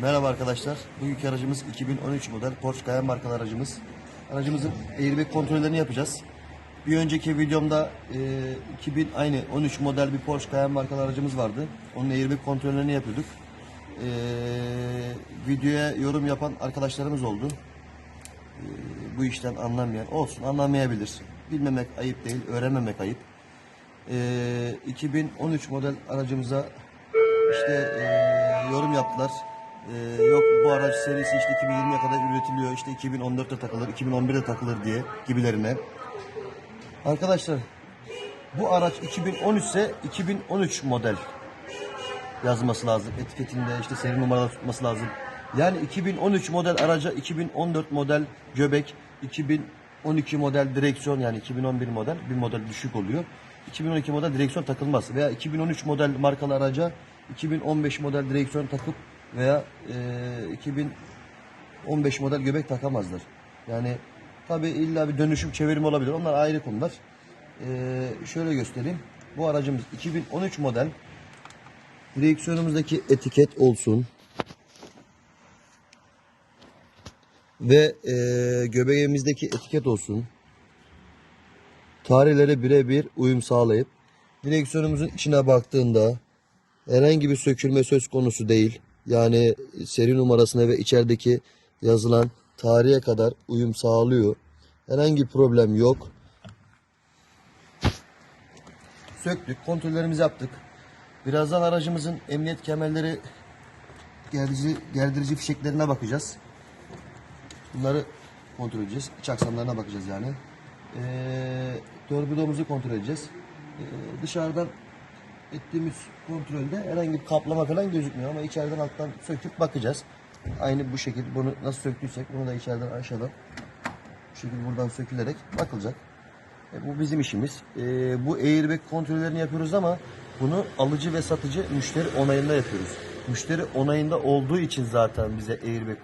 Merhaba arkadaşlar. Bugünkü aracımız 2013 model Porsche Cayenne markalı aracımız. Aracımızın airbag kontrollerini yapacağız. Bir önceki videomda e, 2000 aynı 13 model bir Porsche Cayenne markalı aracımız vardı. Onun airbag kontrollerini yapıyorduk. E, videoya yorum yapan arkadaşlarımız oldu. E, bu işten anlamayan olsun anlamayabilir. Bilmemek ayıp değil, öğrenmemek ayıp. E, 2013 model aracımıza işte e, yorum yaptılar. E, yok bu araç serisi işte 2020'ye kadar üretiliyor. işte 2014'te takılır, 2011'de takılır diye gibilerine. Arkadaşlar bu araç 2013 ise 2013 model yazması lazım. Etiketinde işte seri numaralı tutması lazım. Yani 2013 model araca 2014 model göbek, 2012 model direksiyon yani 2011 model bir model düşük oluyor. 2012 model direksiyon takılmaz veya 2013 model markalı araca 2015 model direksiyon takıp veya e, 2015 model göbek takamazlar. Yani tabi illa bir dönüşüm çevirim olabilir. Onlar ayrı konular. E, şöyle göstereyim. Bu aracımız 2013 model direksiyonumuzdaki etiket olsun. Ve e, göbeğimizdeki etiket olsun. Tarihlere birebir uyum sağlayıp direksiyonumuzun içine baktığında herhangi bir sökülme söz konusu değil. Yani seri numarasına ve içerideki yazılan tarihe kadar uyum sağlıyor. Herhangi problem yok. Söktük, kontrollerimizi yaptık. Birazdan aracımızın emniyet kemerleri gerdirici, gerdirici fişeklerine bakacağız. Bunları kontrol edeceğiz. İç aksamlarına bakacağız yani. Ee, torpidomuzu kontrol edeceğiz. Ee, dışarıdan ettiğimiz kontrolde herhangi bir kaplama falan gözükmüyor ama içeriden alttan söküp bakacağız. Aynı bu şekilde bunu nasıl söktüysek bunu da içeriden aşağıdan bu şekilde buradan sökülerek bakılacak. E, bu bizim işimiz. E, bu airbag kontrollerini yapıyoruz ama bunu alıcı ve satıcı müşteri onayında yapıyoruz. Müşteri onayında olduğu için zaten bize airbag